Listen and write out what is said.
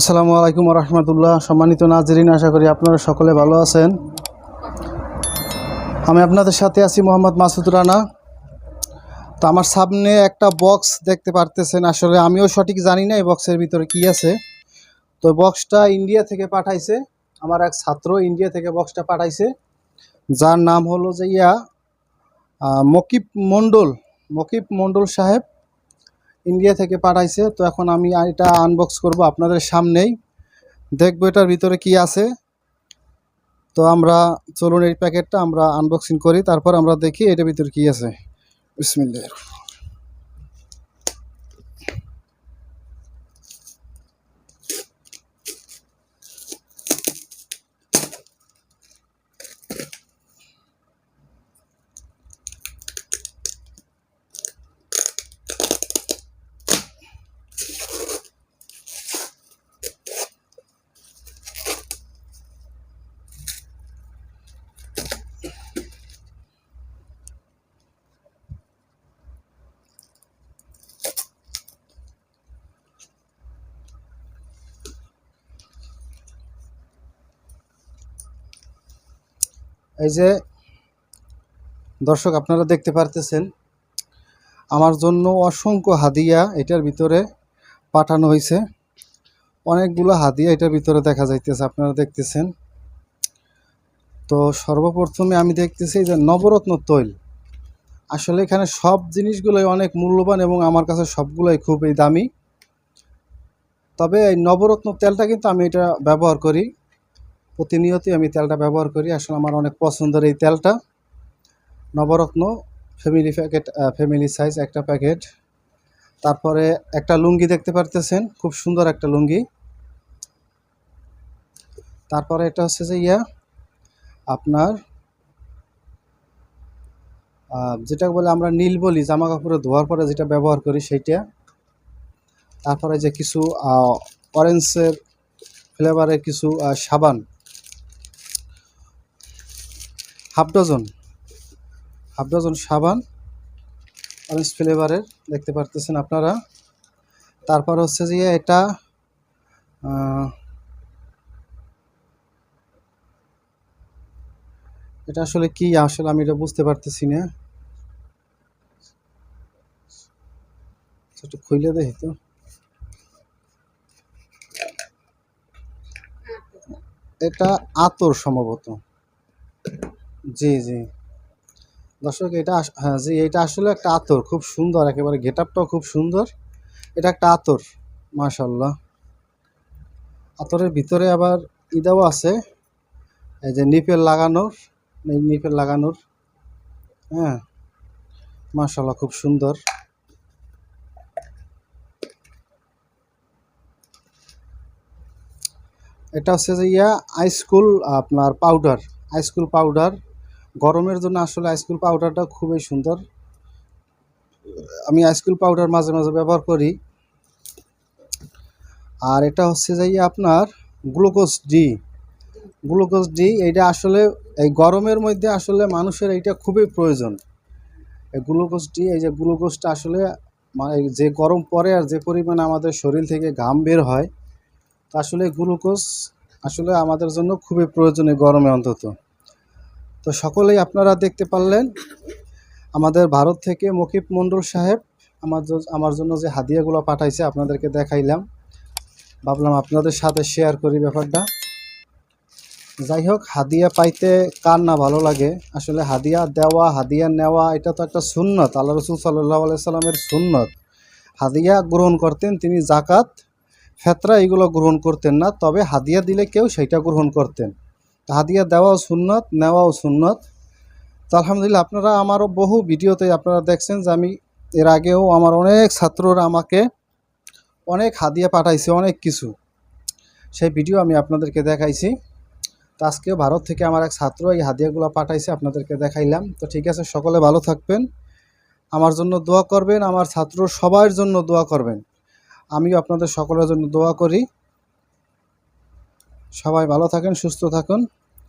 আসসালামু আলাইকুম রহমতুল্লাহ সম্মানিত নাজরিন, আশা করি আপনারা সকলে ভালো আছেন। আমি আপনাদের সাথে আছি মোহাম্মদ মাসুদ রানা। তো আমার সামনে একটা বক্স দেখতে পারতেছেন। আসলে আমিও সঠিক জানি না এই বক্সের ভিতরে কি আছে। তো বক্সটা ইন্ডিয়া থেকে পাঠাইছে। আমার এক ছাত্র ইন্ডিয়া থেকে বক্সটা পাঠাইছে। যার নাম হলো যে ইয়া মকিব মণ্ডল মকিব মণ্ডল সাহেব। ইন্ডিয়া থেকে পাঠাইছে, তো এখন আমি এটা আনবক্স করব আপনাদের সামনেই। দেখব এটার ভিতরে কি আছে। তো আমরা চলুন এই প্যাকেটটা আমরা আনবক্সিং করি, তারপর আমরা দেখি এটার ভিতরে কি আছে। বিসমিল্লাহ। এই যে, দর্শক আপনারা দেখতে পারতেছেন, আমার জন্য অসংখ্য হাদিয়া এটার ভিতরে পাঠানো হয়েছে। অনেকগুলো হাদিয়া এটার ভিতরে দেখা যাইতেছে, আপনারা দেখতেছেন। তো সর্বপ্রথমে আমি দেখতেছি যে নবরত্ন তৈল। আসলে এখানে সব জিনিসগুলোই অনেক মূল্যবান এবং আমার কাছে সবগুলোই খুবই দামি। তবে এই নবরত্ন তেলটা কিন্তু আমি এটা ব্যবহার করি। প্রতিনিয়তই আমি তেলটা ব্যবহার করি। আসলে আমার অনেক পছন্দের এই তেলটা। Navratna family packet family size একটা প্যাকেট। তারপরে একটা লুঙ্গি দেখতে পারতেছেন, খুব সুন্দর একটা লুঙ্গি। তারপরে এটা হচ্ছে যে ইয়া, আপনার যেটা বলে আমরা নীল বলি জামা কাপড়ে ধোয়ার পরে যেটা ব্যবহার করি সেইটা। তারপরে যে কিছু অরেঞ্জের ফ্লেভারের কিছু সাবান। হাফ ডজন হাফ ডজন সাবান অরেঞ্জ ফ্লেভারের দেখতে পারতেছেন আপনারা। তারপর হচ্ছে যে এটা এটা আসলে কি, আসলে আমি এটা বুঝতে পারতেছি না। একটু খুইলে দেখি তো। এটা আতর সম্ভবত। জি জি। দর্শক, এটা আস- হ্যাঁ জি, এটা আসলে একটা আতর, খুব সুন্দর, একেবারে গেট আপটাও খুব সুন্দর। এটা একটা আতর মাশাল্লাহ আতরের ভিতরে আবার ইদাও আছে, এই যে নিপেল লাগানোর, এই নিপেল লাগানোর হ্যাঁ মাশাল্লাহ খুব সুন্দর। এটা হচ্ছে যে ইয়া, আইসকুল, আপনার পাউডার, আইসকুল পাউডার। গরমের জন্য আসলে আইসকুল পাউডারটা খুবই সুন্দর। আমি আইসকুল পাউডার মাঝে মাঝে ব্যবহার করি। আর এটা হচ্ছে যে ইয়ে আপনার গ্লুকোজ ডি গ্লুকোজ ডি এইটা আসলে এই গরমের মধ্যে আসলে মানুষের এইটা খুবই প্রয়োজন। এই গ্লুকোজ ডি এই যে গ্লুকোজটা আসলে মানে যে গরম পড়ে আর যে পরিমাণে আমাদের শরীর থেকে ঘাম বের হয়, তা আসলে গ্লুকোজ আসলে আমাদের জন্য খুবই প্রয়োজনীয় গরমে অন্তত। তো সকলেই আপনারা দেখতে পারলেন, আমাদের ভারত থেকে মকিব মণ্ডল সাহেব আমার আমার জন্য যে হাদিয়াগুলো পাঠাইছে আপনাদেরকে দেখাইলাম। ভাবলাম আপনাদের সাথে শেয়ার করি ব্যাপারটা। যাই হোক, হাদিয়া পাইতে কার না ভালো লাগে? আসলে হাদিয়া দেওয়া, হাদিয়া নেওয়া, এটা তো একটা সুন্নত। আল্লাহ রসুল সাল্লাহ সাল্লামের সুন্নত। হাদিয়া গ্রহণ করতেন, তিনি জাকাত ফেতরা এগুলো গ্রহণ করতেন না, তবে হাদিয়া দিলে কেউ সেইটা গ্রহণ করতেন। হাদিয়া দেওয়াও সুন্নত, নেওয়াও সুন্নত। তো আলহামদুলিল্লাহ, আপনারা আমারও বহু ভিডিওতে আপনারা দেখছেন যে আমি এর আগেও আমার অনেক ছাত্ররা আমাকে অনেক হাদিয়া পাঠাইছে, অনেক কিছু। সেই ভিডিও আমি আপনাদেরকে দেখাইছি। তো আজকেও ভারত থেকে আমার এক ছাত্র এই হাদিয়াগুলো পাঠাইছে, আপনাদেরকে দেখাইলাম। তো ঠিক আছে, সকলে ভালো থাকবেন। আমার জন্য দোয়া করবেন, আমার ছাত্র সবার জন্য দোয়া করবেন। আমিও আপনাদের সকলের জন্য দোয়া করি। সবাই ভালো থাকেন, সুস্থ থাকুন।